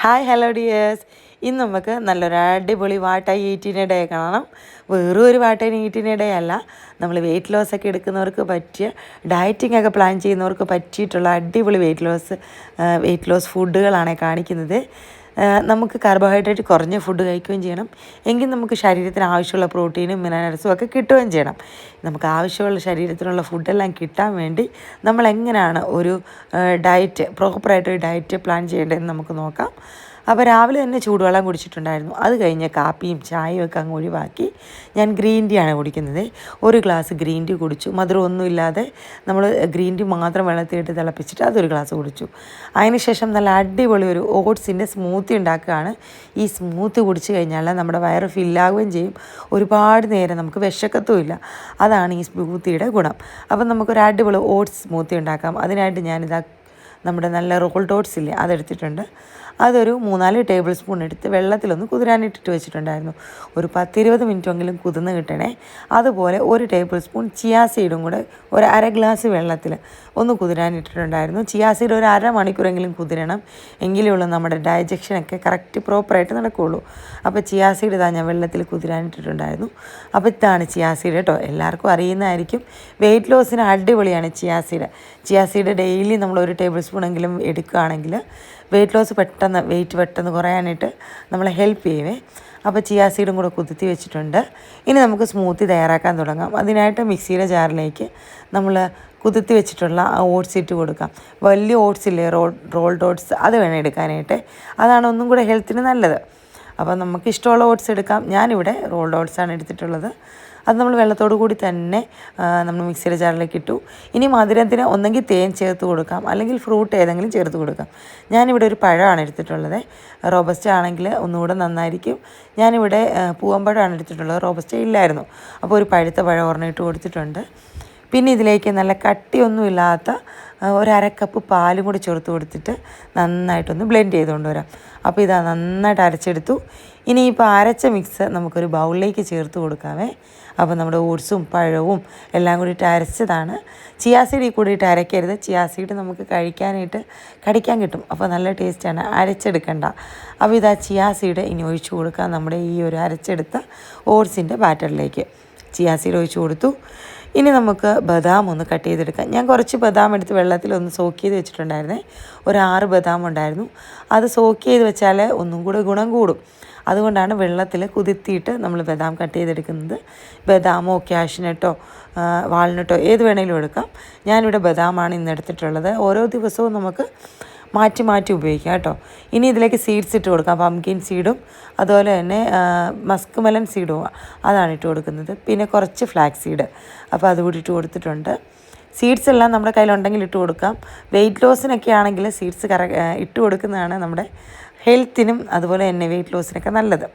Hi hello dears ഇന്ന് നമുക്ക് നല്ലൊരു അടിപൊളി വാട്ട ഈറ്റിന്റെ ഡേ കാണണം. വെറും ഒരു വാട്ട ഈറ്റിന്റെ ഡേ അല്ല. നമ്മൾ വെയിറ്റ് ലോസ് ഒക്കെ എടുക്കുന്നവർക്ക് പറ്റിയ ഡയറ്റിംഗ് ഒക്കെ പ്ലാൻ ചെയ്യുന്നവർക്ക് പറ്റിയിട്ടുള്ള അടിപൊളി വെയിറ്റ് ലോസ് വെയിറ്റ് ലോസ് ഫുഡുകളാണ് കാണിക്കുന്നത്. നമുക്ക് കാർബോഹൈഡ്രേറ്റ് കുറഞ്ഞ ഫുഡ് കഴിക്കുകയും ചെയ്യണം. എങ്കിൽ നമുക്ക് ശരീരത്തിന് ആവശ്യമുള്ള പ്രോട്ടീനും മിനറൽസും ഒക്കെ കിട്ടുകയും ചെയ്യണം. നമുക്ക് ആവശ്യമുള്ള ശരീരത്തിനുള്ള ഫുഡെല്ലാം കിട്ടാൻ വേണ്ടി നമ്മൾ എങ്ങനെയാണ് ഒരു ഡയറ്റ് പ്രോപ്പറായിട്ടൊരു ഡയറ്റ് പ്ലാൻ ചെയ്യേണ്ടതെന്ന് നമുക്ക് നോക്കാം. അപ്പോൾ രാവിലെ തന്നെ ചൂടുവെള്ളം കുടിച്ചിട്ടുണ്ടായിരുന്നു. അത് കഴിഞ്ഞ് കാപ്പിയും ചായയും ഒക്കെ അങ്ങ് ഒഴിവാക്കി ഞാൻ ഗ്രീൻ ടീ ആണ് കുടിക്കുന്നത്. ഒരു ഗ്ലാസ് ഗ്രീൻ ടീ കുടിച്ചു. മധുരമൊന്നുമില്ലാതെ നമ്മൾ ഗ്രീൻ ടീ മാത്രം വെള്ളത്തിലിട്ട് തിളപ്പിച്ചിട്ട് അതൊരു ഗ്ലാസ് കുടിച്ചു. അതിനുശേഷം നല്ല അടിപൊളി ഒരു ഓട്സിന്റെ സ്മൂത്തി ഉണ്ടാക്കുകയാണ്. ഈ സ്മൂത്ത് കുടിച്ചു കഴിഞ്ഞാൽ നമ്മുടെ വയറ് ഫില്ലാകുകയും ചെയ്യും. ഒരുപാട് നേരം നമുക്ക് വിശക്കത്തുമില്ല അതാണ് ഈ സ്മൂത്തിയുടെ ഗുണം. അപ്പം നമുക്കൊരു അടിപൊളി ഓട്സ് സ്മൂത്തി ഉണ്ടാക്കാം. അതിനായിട്ട് ഞാനിതാ നമ്മുടെ നല്ല റോൾ ഡോട്ട്സ് ഇല്ലേ അതെടുത്തിട്ടുണ്ട്. അതൊരു മൂന്നാൽ ടേബിൾ സ്പൂൺ എടുത്ത് വെള്ളത്തിലൊന്ന് കുതിരാനിട്ടിട്ട് വെച്ചിട്ടുണ്ടായിരുന്നു. ഒരു പത്തിരുപത് മിനിറ്റെങ്കിലും കുതിർന്ന് കിട്ടണേ. അതുപോലെ ഒരു ടേബിൾ സ്പൂൺ ചിയാ സീഡും കൂടെ ഒരു അര ഗ്ലാസ് വെള്ളത്തിൽ ഒന്ന് കുതിരാനിട്ടിട്ടുണ്ടായിരുന്നു. ചിയാ സീഡ് ഒരു അര മണിക്കൂറെങ്കിലും കുതിരണം. എങ്കിലേ ഉള്ളൂ നമ്മുടെ ഡൈജഷനൊക്കെ കറക്റ്റ് പ്രോപ്പറായിട്ട് നടക്കുകയുള്ളൂ അപ്പോൾ ചിയാ സീഡ് ഇതാ ഞാൻ വെള്ളത്തിൽ കുതിരാനിട്ടിട്ടുണ്ടായിരുന്നു. അപ്പോൾ ഇതാണ് ചിയാ സീഡ് കേട്ടോ. എല്ലാവർക്കും അറിയുന്നതായിരിക്കും. വെയിറ്റ് ലോസിന് അടിപൊളിയാണ് chia seed chia seed daily നമ്മൾ ഒരു ടേബിൾ സ്പൂണെങ്കിലും എടുക്കുകയാണെങ്കിൽ വെയിറ്റ് ലോസ് പെട്ടെന്ന് വെയിറ്റ് പെട്ടെന്ന് കുറയാനായിട്ട് നമ്മളെ ഹെൽപ്പ് ചെയ്യുവേ. അപ്പോൾ ചിയാ സീഡും കൂടെ കുതിർത്തി വെച്ചിട്ടുണ്ട്. ഇനി നമുക്ക് സ്മൂത്തി തയ്യാറാക്കാൻ തുടങ്ങാം. അതിനായിട്ട് മിക്സിയുടെ ജാറിലേക്ക് നമ്മൾ കുതിർത്തി വെച്ചിട്ടുള്ള ആ ഓട്സ് ഇട്ട് കൊടുക്കാം. വലിയ ഓട്സ് ഇല്ലേ റോൾ റോൾഡ് ഓട്സ് അത് വേണം എടുക്കാനായിട്ട്. അതാണ് ഒന്നും കൂടെ ഹെൽത്തിന് നല്ലത്. അപ്പോൾ നമുക്ക് ഇഷ്ടമുള്ള ഓട്സ് എടുക്കാം. ഞാനിവിടെ റോൾഡ് ഓട്സാണ് എടുത്തിട്ടുള്ളത്. അത് നമ്മൾ വെള്ളത്തോടു കൂടി തന്നെ നമ്മൾ മിക്സിയുടെ ജാറിലേക്ക് ഇട്ടു. ഇനി മധുരത്തിന് ഒന്നെങ്കിൽ തേൻ ചേർത്ത് കൊടുക്കാം അല്ലെങ്കിൽ ഫ്രൂട്ട് ഏതെങ്കിലും ചേർത്ത് കൊടുക്കാം. ഞാനിവിടെ ഒരു പഴമാണ് എടുത്തിട്ടുള്ളത്. റോബസ്റ്റ ആണെങ്കിൽ ഒന്നുകൂടെ നന്നായിരിക്കും. ഞാനിവിടെ പൂവമ്പഴമാണ് എടുത്തിട്ടുള്ളത്. റോബസ്റ്റ ഇല്ലായിരുന്നു. അപ്പോൾ ഒരു പഴുത്ത പഴം ഒരെണ്ണം കൊടുത്തിട്ടുണ്ട്. പിന്നെ ഇതിലേക്ക് നല്ല കട്ടിയൊന്നുമില്ലാത്ത ആ, ഒരു അര കപ്പ് പാലും കൂടി ചേർത്ത് കൊടുത്തിട്ട് നന്നായിട്ടൊന്ന് ബ്ലെൻഡ് ചെയ്തുകൊണ്ട് വരാം. അപ്പോൾ ഇതാ നന്നായിട്ട് അരച്ചെടുത്തു. ഇനി ഇപ്പോൾ അരച്ച മിക്സ് നമുക്കൊരു ബൗളിലേക്ക് ചേർത്ത് കൊടുക്കാമേ. അപ്പോൾ നമ്മുടെ ഓട്സും പഴവും എല്ലാം കൂടിയിട്ട് അരച്ചതാണ്. ചിയാസീഡ് കൂടിയിട്ട് അരയ്ക്കരുത്. ചിയാസീഡ് നമുക്ക് കഴിക്കാനായിട്ട് കടിക്കാൻ കിട്ടും. അപ്പോൾ നല്ല ടേസ്റ്റാണ് അരച്ചെടുക്കണ്ട. അപ്പോൾ ഇതാ ചിയാസീഡ് ഇനി ഒഴിച്ചു കൊടുക്കാം നമ്മുടെ ഈ ഒരു അരച്ചെടുത്ത ഓട്സിന്റെ ബാറ്ററിലേക്ക് ചിയാസീഡ് ഒഴിച്ചു കൊടുത്തു. ഇനി നമുക്ക് ബദാം ഒന്ന് കട്ട് ചെയ്തെടുക്കാം. ഞാൻ കുറച്ച് ബദാം എടുത്ത് വെള്ളത്തിൽ ഒന്ന് സോക്ക് ചെയ്ത് വെച്ചിട്ടുണ്ടായിരുന്നേ. ഒരു ആറ് ബദാം ഉണ്ടായിരുന്നു. അത് സോക്ക് ചെയ്ത് വെച്ചാൽ ഒന്നും കൂടെ ഗുണം കൂടും. അതുകൊണ്ടാണ് വെള്ളത്തിൽ കുതിർത്തിയിട്ട് നമ്മൾ ബദാം കട്ട് ചെയ്തെടുക്കുന്നത്. ബദാമോ ക്യാഷ്നട്ടോ വാൾനട്ടോ ഏത് വേണമെങ്കിലും എടുക്കാം. ഞാനിവിടെ ബദാമാണ് ഇന്ന് എടുത്തിട്ടുള്ളത്. ഓരോ ദിവസവും നമുക്ക് മാറ്റി മാറ്റി ഉപയോഗിക്കാം കേട്ടോ. ഇനി ഇതിലേക്ക് സീഡ്സ് ഇട്ട് കൊടുക്കാം. പംകിൻ സീഡും അതുപോലെ തന്നെ മസ്ക് മെലൻ സീഡും അതാണ് ഇട്ട് കൊടുക്കുന്നത്. പിന്നെ കുറച്ച് ഫ്ലാക്സ് സീഡ് അപ്പോൾ അതുകൂടി ഇട്ട് കൊടുത്തിട്ടുണ്ട്. സീഡ്സ് എല്ലാം നമ്മുടെ കയ്യിലുണ്ടെങ്കിൽ ഇട്ട് കൊടുക്കാം. വെയിറ്റ് ലോസിനൊക്കെ ആണെങ്കിൽ സീഡ്സ് കറ ഇട്ട് കൊടുക്കുന്നതാണ് നമ്മുടെ ഹെൽത്തിനും അതുപോലെ തന്നെ വെയിറ്റ് ലോസിനൊക്കെ നല്ലത്.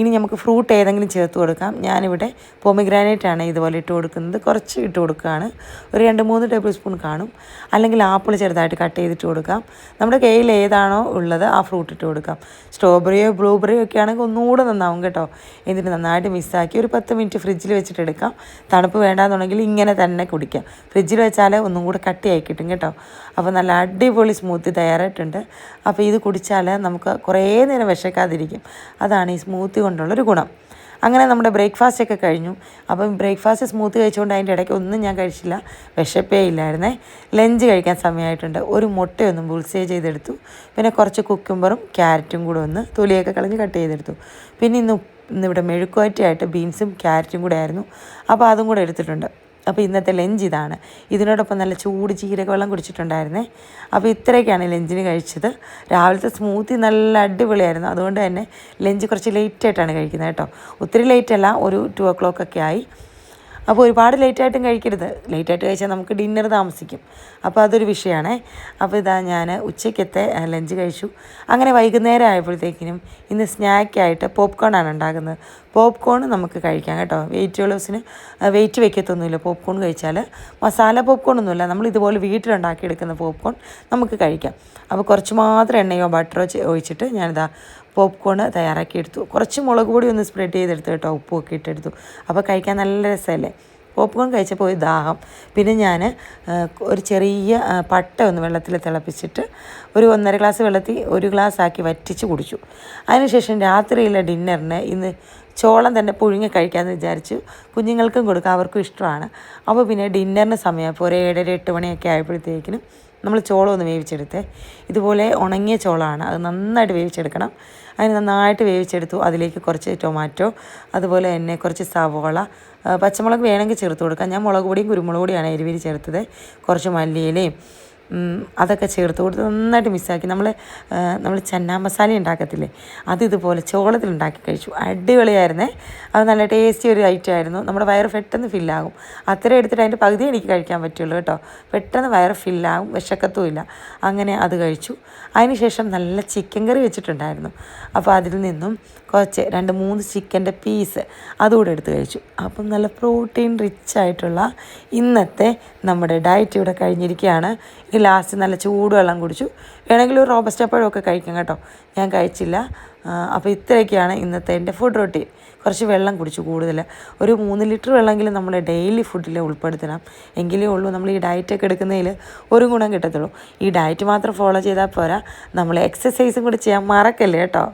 ഇനി നമുക്ക് ഫ്രൂട്ട് ഏതെങ്കിലും ചേർത്ത് കൊടുക്കാം. ഞാനിവിടെ പൊമിഗ്രാനൈറ്റ് ആണ് ഇതുപോലെ ഇട്ട് കൊടുക്കുന്നത്. കുറച്ച് ഇട്ട് കൊടുക്കുകയാണ്. ഒരു രണ്ട് മൂന്ന് ടേബിൾ സ്പൂൺ കാണും. അല്ലെങ്കിൽ ആപ്പിൾ ചെറുതായിട്ട് കട്ട് ചെയ്തിട്ട് കൊടുക്കാം. നമ്മുടെ കയ്യിൽ ഏതാണോ ഉള്ളത് ആ ഫ്രൂട്ട് ഇട്ട് കൊടുക്കാം. സ്ട്രോബെറിയോ ബ്ലൂബെറിയോ ഒക്കെ ആണെങ്കിൽ ഒന്നുകൂടെ നന്നാവും കേട്ടോ. എന്നിട്ട് നന്നായിട്ട് മിസ്സാക്കി ഒരു പത്ത് മിനിറ്റ് ഫ്രിഡ്ജിൽ വെച്ചിട്ട് എടുക്കാം. തണുപ്പ് വേണ്ടാന്നുണ്ടെങ്കിൽ ഇങ്ങനെ തന്നെ കുടിക്കാം. ഫ്രിഡ്ജിൽ വെച്ചാൽ ഒന്നും കൂടെ കട്ടിയായി കിട്ടും കേട്ടോ. അപ്പോൾ നല്ല അടിപൊളി സ്മൂത്തി തയ്യാറായിട്ടുണ്ട്. അപ്പോൾ ഇത് കുടിച്ചാൽ നമുക്ക് കുറേ നേരം വിശക്കാതിരിക്കും. അതാണ് ഈ സ്മൂത്തി കൊണ്ടുള്ളൊരു ഗുണം. അങ്ങനെ നമ്മുടെ ബ്രേക്ക്ഫാസ്റ്റ് ഒക്കെ കഴിഞ്ഞു. അപ്പം ബ്രേക്ക്ഫാസ്റ്റ് സ്മൂത്ത് കഴിച്ചുകൊണ്ട് അതിന്റെ ഇടയ്ക്ക് ഒന്നും ഞാൻ കഴിച്ചില്ല. വിശപ്പേ ഇല്ലായിരുന്നേ. ലഞ്ച് കഴിക്കാൻ സമയമായിട്ടുണ്ട് ഒരു മുട്ടയൊന്നും ബുൾസേ ചെയ്തെടുത്തു. പിന്നെ കുറച്ച് കുക്കുംബറും ക്യാരറ്റും കൂടെ ഒന്ന് തൊലിയൊക്കെ കളഞ്ഞ് കട്ട് ചെയ്തെടുത്തു. പിന്നെ ഇന്ന് ഇന്നിവിടെ മെഴുക്കുവാറ്റിയായിട്ട് ബീൻസും ക്യാരറ്റും കൂടെ ആയിരുന്നു. അപ്പോൾ അതും കൂടെ എടുത്തിട്ടുണ്ട്. അപ്പോൾ ഇന്നത്തെ ലഞ്ച് ഇതാണ്. ഇതിനോടൊപ്പം നല്ല ചൂട് ജീരക വെള്ളം കുടിച്ചിട്ടുണ്ടായിരുന്നേ. അപ്പോൾ ഇത്രയൊക്കെയാണ് ലഞ്ചിന് കഴിച്ചത്. രാവിലത്തെ സ്മൂത്തി നല്ല അടിപൊളിയായിരുന്നു. അതുകൊണ്ട് തന്നെ ലഞ്ച് കുറച്ച് ലേറ്റായിട്ടാണ് കഴിക്കുന്നത് കേട്ടോ. ഒത്തിരി ലേറ്റല്ല ഒരു ടു ഒ ക്ലോക്ക് ഒക്കെ ആയി. അപ്പോൾ ഒരുപാട് ലേറ്റായിട്ടും കഴിക്കരുത്. ലേറ്റായിട്ട് കഴിച്ചാൽ നമുക്ക് ഡിന്നർ താമസിക്കും. അപ്പോൾ അതൊരു വിഷയമാണേ. അപ്പോൾ ഇതാ ഞാൻ ഉച്ചയ്ക്കത്തെ ലഞ്ച് കഴിച്ചു. അങ്ങനെ വൈകുന്നേരം ആയപ്പോഴത്തേക്കിനും ഇന്ന് സ്നാക്കായിട്ട് പോപ്കോൺ ആണ് ഉണ്ടാക്കുന്നത്. പോപ്കോൺ നമുക്ക് കഴിക്കാം കേട്ടോ. വെയിറ്റ് ലോസിന് വെയിറ്റ് വെക്കത്തൊന്നുമില്ല. പോപ്കോൺ കഴിച്ചാൽ മസാല പോപ്കോൺ ഒന്നുമില്ല. നമ്മൾ ഇതുപോലെ വീട്ടിലുണ്ടാക്കിയെടുക്കുന്ന പോപ്കോൺ നമുക്ക് കഴിക്കാം. അപ്പോൾ കുറച്ച് മാത്രം എണ്ണയോ ബട്ടറോ ഒഴിച്ചിട്ട് ഞാനിതാ പോപ്കോൺ തയ്യാറാക്കി എടുത്തു. കുറച്ച് മുളക് പൊടി ഒന്ന് സ്പ്രെഡ് ചെയ്തെടുത്തു കേട്ടോ. ഉപ്പും ഒക്കെ ഇട്ടെടുത്തു. അപ്പോൾ കഴിക്കാൻ നല്ല രസമല്ലേ? പോപ്കോൺ കഴിച്ചപ്പോൾ ഒരു ദാഹം. പിന്നെ ഞാൻ ഒരു ചെറിയ പട്ട ഒന്ന് വെള്ളത്തിൽ തിളപ്പിച്ചിട്ട് ഒരു ഒന്നര ഗ്ലാസ് വെള്ളത്തിൽ ഒരു ഗ്ലാസ് ആക്കി വറ്റിച്ച് കുടിച്ചു. അതിനുശേഷം രാത്രിയിലെ ഡിന്നറിന് ഇന്ന് ചോളം തന്നെ പുഴുങ്ങി കഴിക്കാമെന്ന് വിചാരിച്ചു കുഞ്ഞുങ്ങൾക്കും കൊടുക്കാം അവർക്കും ഇഷ്ടമാണ്. അപ്പോൾ പിന്നെ ഡിന്നറിന് സമയമായപ്പോൾ ഒരു ഏഴര എട്ട് മണിയൊക്കെ ആയപ്പോഴത്തേക്കിനും നമ്മൾ ചോളം ഒന്ന് വേവിച്ചെടുത്തേ. ഇതുപോലെ ഉണങ്ങിയ ചോളമാണ് അത് നന്നായിട്ട് വേവിച്ചെടുക്കണം. അതിന് നന്നായിട്ട് വേവിച്ചെടുത്തു. അതിലേക്ക് കുറച്ച് ടൊമാറ്റോ അതുപോലെ തന്നെ കുറച്ച് സവോള പച്ചമുളക് വേണമെങ്കിൽ ചേർത്ത് കൊടുക്കാം. ഞാൻ മുളക് പൊടിയും കുരുമുളക് പൊടിയാണ് എരിവിൽ ചേർത്തത്. കുറച്ച് മല്ലിയിലയും അതൊക്കെ ചേർത്ത് കൊടുത്ത് നന്നായിട്ട് മിസ്സാക്കി നമ്മൾ നമ്മൾ ചന്ന മസാല ഉണ്ടാക്കത്തില്ലേ? അത് ഇതുപോലെ ചോളത്തിൽ ഉണ്ടാക്കി കഴിച്ചു. അടിപൊളിയായിരുന്നേ. അത് നല്ല ടേസ്റ്റി ഒരു ഐറ്റം ആയിരുന്നു. നമ്മുടെ വയറ് പെട്ടെന്ന് ഫില്ലാകും അത്ര എടുത്തിട്ട് അതിന്റെ പകുതി എനിക്ക് കഴിക്കാൻ പറ്റുള്ളൂ കേട്ടോ. പെട്ടെന്ന് വയറ് ഫില്ലാകും വിശക്കത്തും ഇല്ല. അങ്ങനെ അത് കഴിച്ചു. അതിനുശേഷം നല്ല ചിക്കൻ കറി വെച്ചിട്ടുണ്ടായിരുന്നു. അപ്പോൾ അതിൽ നിന്നും കുറച്ച് രണ്ട് മൂന്ന് ചിക്കന്റെ പീസ് അതുകൂടെ എടുത്ത് കഴിച്ചു. അപ്പം നല്ല പ്രോട്ടീൻ റിച്ച് ആയിട്ടുള്ള ഇന്നത്തെ നമ്മുടെ ഡയറ്റ് ഇവിടെ കഴിഞ്ഞിരിക്കുകയാണ്. ഇനി ലാസ്റ്റ് നല്ല ചൂടുവെള്ളം കുടിച്ചു. വേണമെങ്കിൽ ഒരു റോബസ്റ്റ പഴമൊക്കെ കഴിക്കാം കേട്ടോ. ഞാൻ കഴിച്ചില്ല. അപ്പോൾ ഇത്രയൊക്കെയാണ് ഇന്നത്തെ എന്റെ ഫുഡ് റൊട്ടീൻ കുറച്ച് വെള്ളം കുടിച്ചു കൂടുതൽ. ഒരു മൂന്ന് ലിറ്റർ വെള്ളമെങ്കിലും നമ്മൾ ഡെയിലി ഫുഡിൽ ഉൾപ്പെടുത്തണം. എങ്കിലേ ഉള്ളൂ. നമ്മൾ ഈ ഡയറ്റൊക്കെ എടുക്കുന്നതിൽ ഒരു ഗുണം കിട്ടത്തുള്ളൂ. ഈ ഡയറ്റ് മാത്രം ഫോളോ ചെയ്താൽ പോരാ. നമ്മൾ എക്സസൈസും കൂടി ചെയ്യാൻ മറക്കല്ലേ കേട്ടോ.